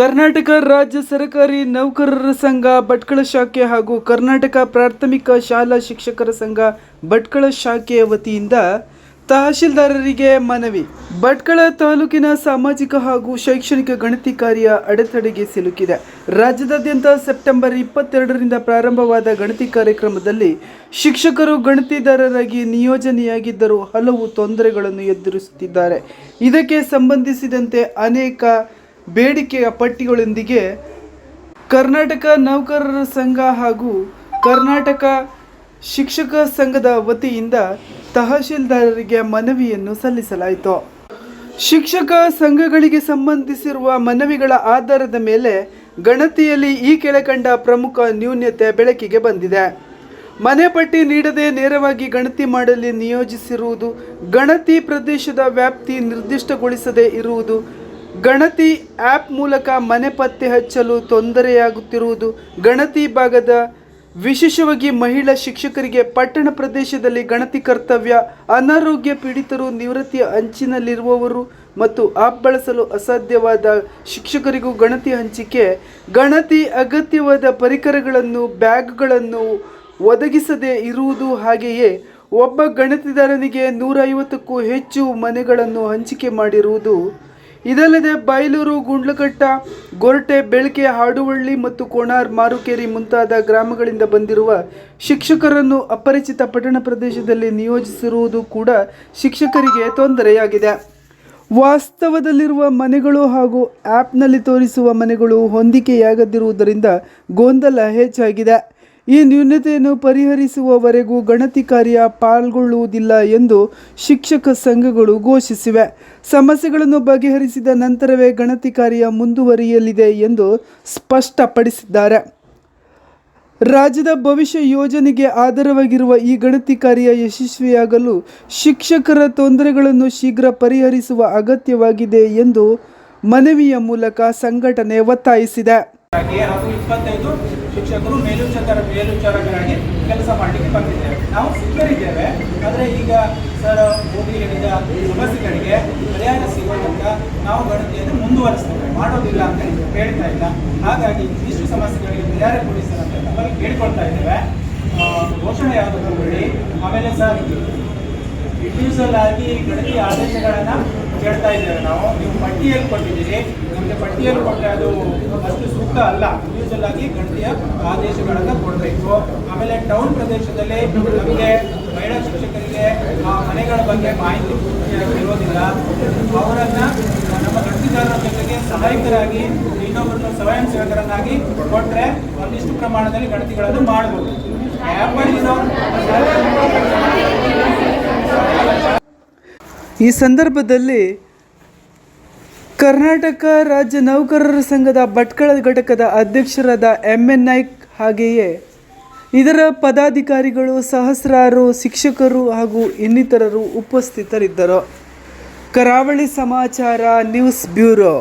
ಕರ್ನಾಟಕ ರಾಜ್ಯ ಸರ್ಕಾರಿ ನೌಕರರ ಸಂಘ, ಭಟ್ಕಳ ಶಾಖೆ ಹಾಗೂ ಕರ್ನಾಟಕ ಪ್ರಾಥಮಿಕ ಶಾಲಾ ಶಿಕ್ಷಕರ ಸಂಘ, ಭಟ್ಕಳ ಶಾಖೆಯ ವತಿಯಿಂದ ತಹಶೀಲ್ದಾರರಿಗೆ ಮನವಿ. ಭಟ್ಕಳ ತಾಲೂಕಿನ ಸಾಮಾಜಿಕ ಹಾಗೂ ಶೈಕ್ಷಣಿಕ ಗಣತಿ ಕಾರ್ಯ ಅಡೆತಡೆಗೆ ಸಿಲುಕಿದೆ. ರಾಜ್ಯದಾದ್ಯಂತ ಸೆಪ್ಟೆಂಬರ್ ಇಪ್ಪತ್ತೆರಡರಿಂದ ಪ್ರಾರಂಭವಾದ ಗಣತಿ ಕಾರ್ಯಕ್ರಮದಲ್ಲಿ ಶಿಕ್ಷಕರು ಗಣತಿದಾರರಾಗಿ ನಿಯೋಜನೆಯಾಗಿದ್ದರೂ ಹಲವು ತೊಂದರೆಗಳನ್ನು ಎದುರಿಸುತ್ತಿದ್ದಾರೆ. ಇದಕ್ಕೆ ಸಂಬಂಧಿಸಿದಂತೆ ಅನೇಕ ಬೇಡಿಕೆಯ ಪಟ್ಟಿಗಳೊಂದಿಗೆ ಕರ್ನಾಟಕ ನೌಕರರ ಸಂಘ ಹಾಗೂ ಕರ್ನಾಟಕ ಶಿಕ್ಷಕ ಸಂಘದ ವತಿಯಿಂದ ತಹಶೀಲ್ದಾರರಿಗೆ ಮನವಿಯನ್ನು ಸಲ್ಲಿಸಲಾಯಿತು. ಶಿಕ್ಷಕ ಸಂಘಗಳಿಗೆ ಸಂಬಂಧಿಸಿರುವ ಮನವಿಗಳ ಆಧಾರದ ಮೇಲೆ ಗಣತಿಯಲ್ಲಿ ಈ ಕೆಳಕಂಡ ಪ್ರಮುಖ ನ್ಯೂನ್ಯತೆ ಬೆಳಕಿಗೆ ಬಂದಿದೆ. ಮನೆ ಪಟ್ಟಿ ನೀಡದೆ ನೇರವಾಗಿ ಗಣತಿ ಮಾಡಲು ನಿಯೋಜಿಸಿರುವುದು, ಗಣತಿ ಪ್ರದೇಶದ ವ್ಯಾಪ್ತಿ ನಿರ್ದಿಷ್ಟಗೊಳಿಸದೇ ಇರುವುದು ಗಣತಿ ಆ್ಯಪ್ ಮೂಲಕ ಮನೆ ಪತ್ತೆ ಹಚ್ಚಲು ತೊಂದರೆಯಾಗುತ್ತಿರುವುದು ಗಣತಿ ಭಾಗದ ವಿಶೇಷವಾಗಿ ಮಹಿಳಾ ಶಿಕ್ಷಕರಿಗೆ ಪಟ್ಟಣ ಪ್ರದೇಶದಲ್ಲಿ ಗಣತಿ ಕರ್ತವ್ಯ, ಅನಾರೋಗ್ಯ ಪೀಡಿತರು ನಿವೃತ್ತಿಯ ಅಂಚಿನಲ್ಲಿರುವವರು ಮತ್ತು ಆಪ್ ಬಳಸಲು ಅಸಾಧ್ಯವಾದ ಶಿಕ್ಷಕರಿಗೂ ಗಣತಿ ಹಂಚಿಕೆ, ಗಣತಿ ಅಗತ್ಯವಾದ ಪರಿಕರಗಳನ್ನು, ಬ್ಯಾಗ್ಗಳನ್ನು ಒದಗಿಸದೇ ಇರುವುದು ಹಾಗೆಯೇ ಒಬ್ಬ ಗಣತಿದಾರನಿಗೆ ನೂರೈವತ್ತಕ್ಕೂ ಹೆಚ್ಚು ಮನೆಗಳನ್ನು ಹಂಚಿಕೆ ಮಾಡಿರುವುದು ಇದಲ್ಲದೆ ಬೈಲೂರು ಗುಂಡ್ಲಕಟ್ಟ ಗೊರಟೆ, ಬೆಳಕೆ ಹಾಡುವಳ್ಳಿ ಮತ್ತು ಕೋಣಾರ್, ಮಾರುಕೇರಿ ಮುಂತಾದ ಗ್ರಾಮಗಳಿಂದ ಬಂದಿರುವ ಶಿಕ್ಷಕರನ್ನು ಅಪರಿಚಿತ ಪಟ್ಟಣ ಪ್ರದೇಶದಲ್ಲಿ ನಿಯೋಜಿಸಿರುವುದು ಕೂಡ ಶಿಕ್ಷಕರಿಗೆ ತೊಂದರೆಯಾಗಿದೆ. ವಾಸ್ತವದಲ್ಲಿರುವ ಮನೆಗಳು ಹಾಗೂ ಆ್ಯಪ್ನಲ್ಲಿ ತೋರಿಸುವ ಮನೆಗಳು ಹೊಂದಿಕೆಯಾಗದಿರುವುದರಿಂದ ಗೊಂದಲ ಹೆಚ್ಚಾಗಿದೆ. ಈ ನ್ಯೂನತೆಯನ್ನು ಪರಿಹರಿಸುವವರೆಗೂ ಗಣತಿ ಕಾರ್ಯ ಪಾಲ್ಗೊಳ್ಳುವುದಿಲ್ಲ ಎಂದು ಶಿಕ್ಷಕ ಸಂಘಗಳು ಘೋಷಿಸಿವೆ. ಸಮಸ್ಯೆಗಳನ್ನು ಬಗೆಹರಿಸಿದ ನಂತರವೇ ಗಣತಿ ಕಾರ್ಯ ಮುಂದುವರಿಯಲಿದೆ ಎಂದು ಸ್ಪಷ್ಟಪಡಿಸಿದ್ದಾರೆ. ರಾಜ್ಯದ ಭವಿಷ್ಯ ಯೋಜನೆಗೆ ಆಧಾರವಾಗಿರುವ ಈ ಗಣತಿ ಕಾರ್ಯ ಯಶಸ್ವಿಯಾಗಲು ಶಿಕ್ಷಕರ ತೊಂದರೆಗಳನ್ನು ಶೀಘ್ರ ಪರಿಹರಿಸುವ ಅಗತ್ಯವಾಗಿದೆ ಎಂದು ಮನವಿಯ ಮೂಲಕ ಸಂಘಟನೆ ಒತ್ತಾಯಿಸಿದೆ. ಹಾಗೂ ಇಪ್ಪತ್ತೈದು ಶಿಕ್ಷಕರು ಮೇಲ್ವಿಚಾರ ಮೇಲುಚಾರಕರಾಗಿ ಕೆಲಸ ಮಾಡಲಿಕ್ಕೆ ಬಂದಿದ್ದೇವೆ. ನಾವು ಸಿದ್ಧರಿದ್ದೇವೆ ಆದರೆ ಈಗ ಸರ್ ಮೋದಿ ಹೇಳಿದ ಸಮಸ್ಯೆಗಳಿಗೆ ಪರಿಹಾರ ಸಿಗೋದಂತ ನಾವು ಗಣತಿಯನ್ನು ಮುಂದುವರಿಸ್ತೇವೆ. ಮಾಡೋದಿಲ್ಲ ಅಂತ ಹೇಳ್ತಾ ಇಲ್ಲ. ಹಾಗಾಗಿ ಇಷ್ಟು ಸಮಸ್ಯೆಗಳಿಗೆ ಪರಿಹಾರ ಕೊಡಿ ಸರ್ ಅಂತ ನಮ್ಮಲ್ಲಿ ಕೇಳ್ಕೊಳ್ತಾ ಇದ್ದೇವೆ. ಘೋಷಣೆ ಯಾವುದು ಆಮೇಲೆ ಸರ್ ಇಂಡಿವಿಜುವಲ್ ಆಗಿ ಗಣತಿ ಆದೇಶಗಳನ್ನ ಕೇಳ್ತಾ ಇದ್ದೇವೆ ನಾವು. ನೀವು ಪಟ್ಟಿಯಲ್ಲಿ ಕೊಟ್ಟಿದ್ದೀರಿ. ನಿಮಗೆ ಪಟ್ಟಿಯಲ್ಲಿ ಕೊಟ್ಟರೆ ಅದು ಅಷ್ಟು ಸೂಕ್ತ ಅಲ್ಲ. ಇಂಡಿವಿಜುವಲ್ ಆಗಿ ಗಣತಿಯ ಆದೇಶಗಳನ್ನು ಕೊಡಬೇಕು. ಆಮೇಲೆ ಟೌನ್ ಪ್ರದೇಶದಲ್ಲಿ ನಮಗೆ ಮಹಿಳಾ ಶಿಕ್ಷಕರಿಗೆ ಆ ಮನೆಗಳ ಬಗ್ಗೆ ಮಾಹಿತಿ ಇರೋದಿಲ್ಲ. ಅವರನ್ನು ನಮ್ಮ ಗಣತಿದಾರರ ಜೊತೆಗೆ ಸಹಾಯಕರಾಗಿ, ಇನ್ನೊಬ್ಬರನ್ನ ಸ್ವಯಂ ಸೇವಕರನ್ನಾಗಿ ಕೊಟ್ಟರೆ ಒಂದಿಷ್ಟು ಪ್ರಮಾಣದಲ್ಲಿ ಗಣತಿಗಳನ್ನು ಮಾಡಬಹುದು ಈ ಸಂದರ್ಭದಲ್ಲಿ ಕರ್ನಾಟಕ ರಾಜ್ಯ ನೌಕರರ ಸಂಘದ ಭಟ್ಕಳ ಘಟಕದ ಅಧ್ಯಕ್ಷರಾದ ಎಂ ಎನ್ ನಾಯ್ಕ್ ಹಾಗೆಯೇ ಇದರ ಪದಾಧಿಕಾರಿಗಳು, ಸಹಸ್ರಾರು ಶಿಕ್ಷಕರು ಹಾಗೂ ಇನ್ನಿತರರು ಉಪಸ್ಥಿತರಿದ್ದರು. ಕರಾವಳಿ ಸಮಾಚಾರ ನ್ಯೂಸ್ ಬ್ಯೂರೋ.